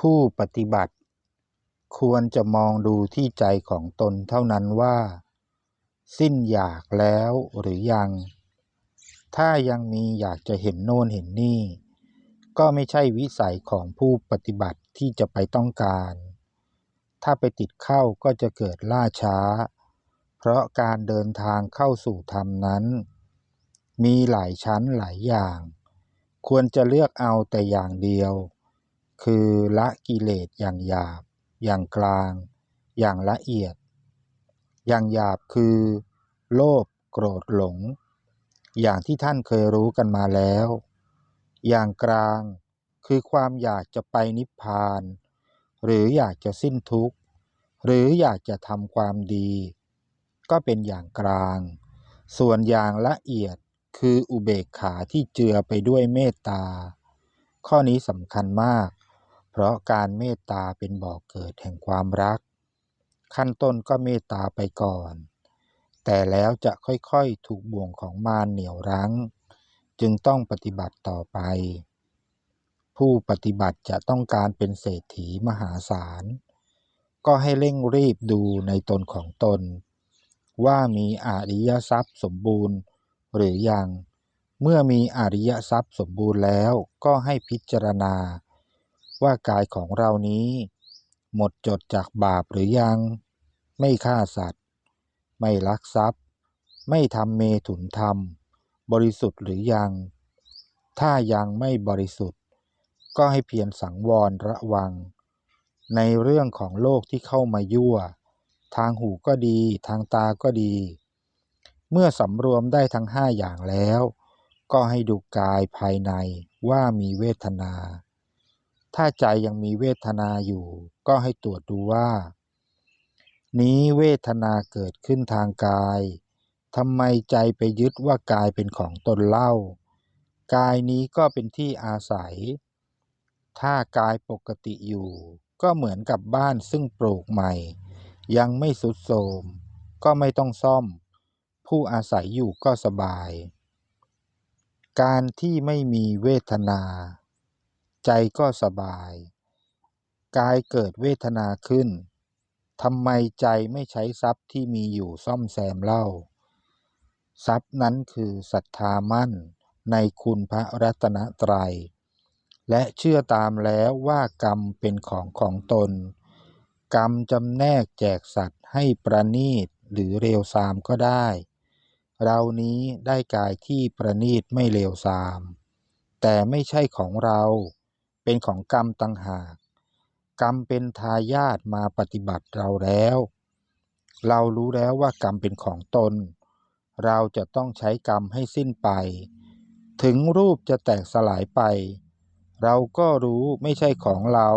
ผู้ปฏิบัติ ควรจะมองดูที่ใจของตนเท่านั้นว่า สิ้นอยากแล้วหรือยัง ถ้ายังมีอยากจะเห็นโน่นเห็นนี่ ก็ไม่ใช่วิสัยของผู้ปฏิบัติที่จะไปต้องการ ถ้าไปติดเข้าก็จะเกิดล่าช้า เพราะการเดินทางเข้าสู่ธรรมนั้น มีหลายชั้นหลายอย่าง ควรจะเลือกเอาแต่อย่างเดียว คือละกิเลสอย่างหยาบ อย่างกลาง อย่างละเอียด อย่างหยาบคือ โลภโกรธหลง อย่างที่ท่านเคยรู้กันมาแล้ว อย่างกลางคือความอยากจะไปนิพพาน หรืออยากจะสิ้นทุกข์ หรืออยากจะทำความดี ก็เป็นอย่างกลาง ส่วนอย่างละเอียดคืออุเบกขาที่เจือไปด้วยเมตตา ข้อนี้สำคัญมาก ราะการเมตตาเป็นบ่อกเกิดแห่งความรัก ขั้นต้นก็เมตตาไปก่อน แต่แล้วจะค่อยๆถูกบ่วงของมารเหนี่ยวรั้ง จึงต้องปฏิบัติต่อไป ผู้ปฏิบัติจะต้องการเป็นเศรษฐีมหาศาล ก็ให้เร่งรีบดูในตนของตน ว่ามีอริยทรัพย์สมบูรณ์หรือยัง เมื่อมีอริยทรัพย์สมบูรณ์แล้วก็ให้พิจารณา ว่ากายของเรานี้ หมดจดจากบาปหรือยัง ไม่ฆ่าสัตว์ ไม่ลักทรัพย์ ไม่ทำเมถุนธรรม บริสุทธิ์หรือยัง ถ้ายังไม่บริสุทธิ์ ก็ให้เพียรสังวรระวัง ในเรื่องของโลกที่เข้ามายั่ว ทางหูก็ดีทางตาก็ดี เมื่อสำรวมได้ทั้งห้าอย่างแล้ว ก็ให้ดูกายภายในว่ามีเวทนา ถ้าใจยังมีเวทนาอยู่ ก็ให้ตรวจดูว่า นี้เวทนาเกิดขึ้นทางกายทำไมใจไปยึดว่ากายเป็นของตนเล่า กายนี้ก็เป็นที่อาศัย ถ้ากายปกติอยู่ ก็เหมือนกับบ้านซึ่งปลูกใหม่ ยังไม่สุดโทมก็ไม่ต้องซ่อม ผู้อาศัยอยู่ก็สบาย การที่ไม่มีเวทนา ใจก็สบาย กายเกิดเวทนาขึ้นทำไมใจไม่ใช้ทรัพย์ที่มีอยู่ซ่อมแซมเล่า ทรัพย์นั้นคือศรัทธามั่นในคุณพระรัตนตรยัย และเชื่อตามแล้วว่ากรรมเป็นของของตน กรรมจำแนกแจกสัตว์ให้ประนีตหรือเร็วซามก็ได้ เรานี้ได้กายที่ประณีตไม่เลวทราม แต่ไม่ใช่ของเรา เป็นของกรรมตังหาก กรรมเป็นทายาทมาปฏิบัติเราแล้ว เรารู้แล้วว่ากรรมเป็นของตน เราจะต้องใช้กรรมให้สิ้นไป ถึงรูปจะแตกสลายไป เราก็รู้ไม่ใช่ของเรา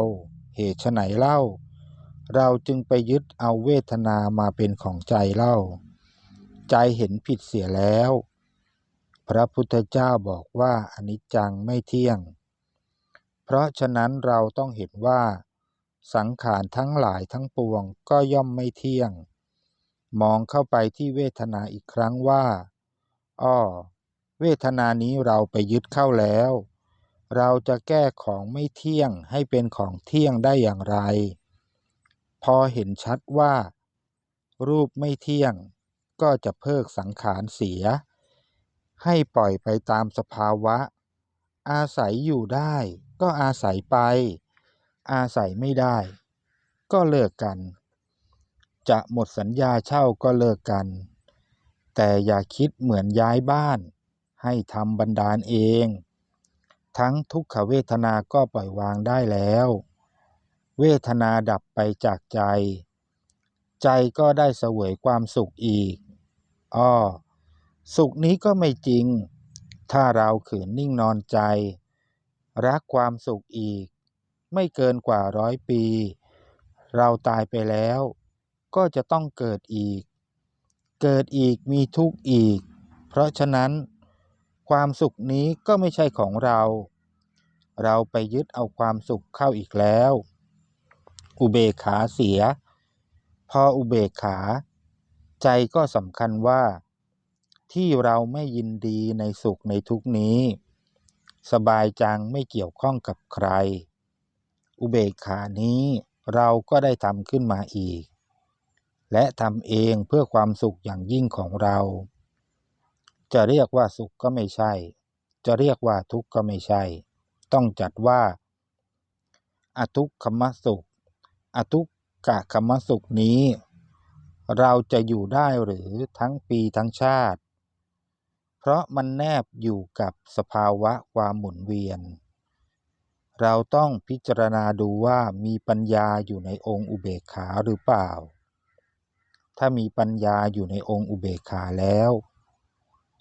เหตุไฉนเล่า เราจึงไปยึดเอาเวทนามาเป็นของใจเล่า ใจเห็นผิดเสียแล้ว พระพุทธเจ้าบอกว่าอนิจจังไม่เที่ยง เพราะฉะนั้นเราต้องเห็นว่า สังขารทั้งหลายทั้งปวงก็ย่อมไม่เที่ยง มองเข้าไปที่เวทนาอีกครั้งว่า อ้อ เวทนานี้เราไปยึดเข้าแล้ว เราจะแก้ของไม่เที่ยงให้เป็นของเที่ยงได้อย่างไร พอเห็นชัดว่า รูปไม่เที่ยง ก็จะเพิกสังขารเสีย ให้ปล่อยไปตามสภาวะ อาศัยอยู่ได้ ก็อาศัยไป อาศัยไม่ได้ ก็เลิกกัน จะหมดสัญญาเช่าก็เลิกกัน แต่อย่าคิดเหมือนย้ายบ้าน ให้ทำบันดาลเอง ทั้งทุกขเวทนาก็ปล่อยวางได้แล้ว เวทนาดับไปจากใจ ใจก็ได้เสวยความสุขอีก อ้อ สุขนี้ก็ไม่จริง ถ้าเราขืนนิ่งนอนใจ รักความสุขอีก ไม่เกินกว่าร้อยปี เราตายไปแล้ว ก็จะต้องเกิดอีก เกิดอีกมีทุกข์อีก เพราะฉะนั้น ความสุขนี้ก็ไม่ใช่ของเรา เราไปยึดเอาความสุขเข้าอีกแล้ว อุเบกขาเสีย พออุเบกขา ใจก็สำคัญว่า ที่เราไม่ยินดีในสุขในทุกนี้ สบายจังไม่เกี่ยวข้องกับใคร อุเบกขานี้เราก็ได้ทำขึ้นมาอีก และทำเองเพื่อความสุขอย่างยิ่งของเรา จะเรียกว่าสุขก็ไม่ใช่ จะเรียกว่าทุกข์ก็ไม่ใช่ ต้องจัดว่า อทุกขมสุข อทุกกะขมสุขนี้ เราจะอยู่ได้หรือทั้งปีทั้งชาติ เพราะมันแนบอยู่กับสภาวะความหมุนเวียน เราต้องพิจารณาดูว่ามีปัญญาอยู่ในองค์อุเบกขาหรือเปล่า ถ้ามีปัญญาอยู่ในองค์อุเบกขาแล้ว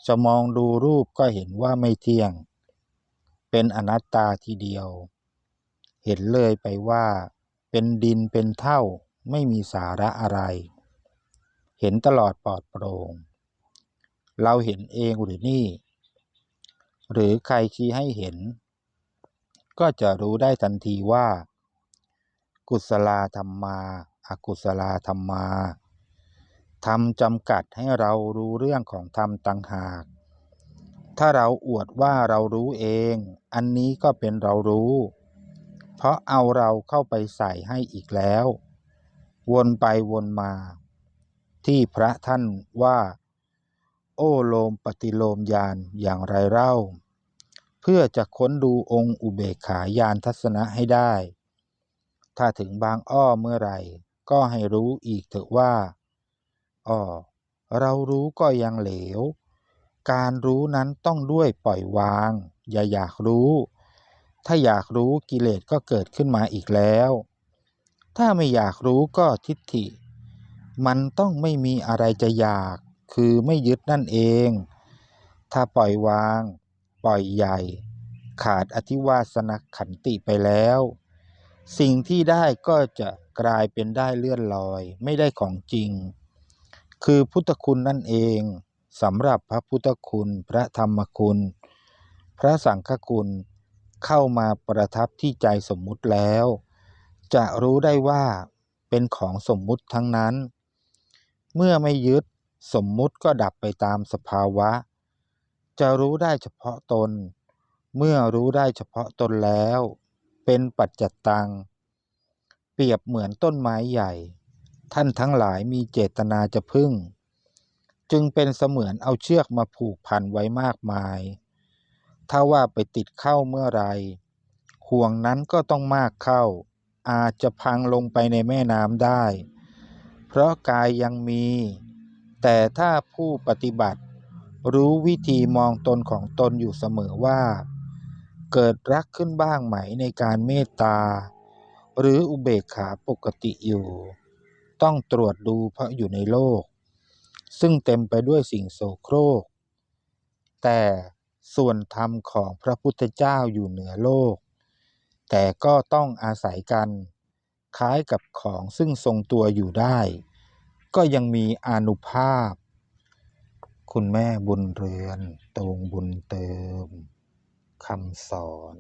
จะมองดูรูปก็เห็นว่าไม่เที่ยง เป็นอนัตตาทีเดียว เห็นเลยไปว่า เป็นดินเป็นเท่าไม่มีสาระอะไร เห็นตลอดปลอดโปร่ง เราเห็นเองหรือนี่ หรือใครชี้ให้เห็น ก็จะรู้ได้ทันทีว่า กุศลธรรมมาอกุศลธรรมมาทำจำกัดให้เรารู้เรื่องของธรรมต่างหาก ถ้าเราอวดว่าเรารู้เอง อันนี้ก็เป็นเรารู้ เพราะเอาเราเข้าไปใส่ให้อีกแล้ว วนไปวนมา ที่พระท่านว่า โอโลมปฏิโลมยานอย่างไรเล่า เพื่อจะค้นดูองค์อุเบกขายานทัศนะให้ได้ ถ้าถึงบางอ้อเมื่อไหร่ ก็ให้รู้อีกเถอะว่าอ้อเรารู้ก็ยังเหลว การรู้นั้นต้องด้วยปล่อยวาง อย่าอยากรู้ ถ้าอยากรู้กิเลสก็เกิดขึ้นมาอีกแล้ว ถ้าไม่อยากรู้ก็ทิฏฐิ มันต้องไม่มีอะไรจะอยาก คือไม่ยึดนั่นเอง ถ้าปล่อยวาง ปล่อยใหญ่ ขาดอธิวาสนขันติไปแล้ว สิ่งที่ได้ก็จะกลายเป็นได้เลื่อนลอย ไม่ได้ของจริง คือพุทธคุณนั่นเองสำหรับพระพุทธคุณ พระธรรมคุณ พระสังฆคุณเข้ามาประทับที่ใจสมมุติแล้ว จะรู้ได้ว่าเป็นของสมมุติทั้งนั้น เมื่อไม่ยึด สมมุติก็ดับไปตามสภาวะ จะรู้ได้เฉพาะตน เมื่อรู้ได้เฉพาะตนแล้ว เป็นปัจจัตตัง เปรียบเหมือนต้นไม้ใหญ่ ท่านทั้งหลายมีเจตนาจะพึ่ง จึงเป็นเสมือนเอาเชือกมาผูกพันไว้มากมาย ถ้าว่าไปติดเข้าเมื่อไรห่วงนั้นก็ต้องมากเข้า อาจจะพังลงไปในแม่น้ำได้ เพราะกายยังมี แต่ถ้าผู้ปฏิบัติ รู้วิธีมองตนของตนอยู่เสมอว่า เกิดรักขึ้นบ้างไหมในการเมตตา หรืออุเบกขาปกติอยู่ ต้องตรวจดูเพราะอยู่ในโลก ซึ่งเต็มไปด้วยสิ่งโสโครก แต่ส่วนธรรมของพระพุทธเจ้าอยู่เหนือโลก แต่ก็ต้องอาศัยกัน คล้ายกับของซึ่งทรงตัวอยู่ได้ ก็ยังมีอนุภาพ คุณแม่บุญเรือนตรงบุญเติมคำสอน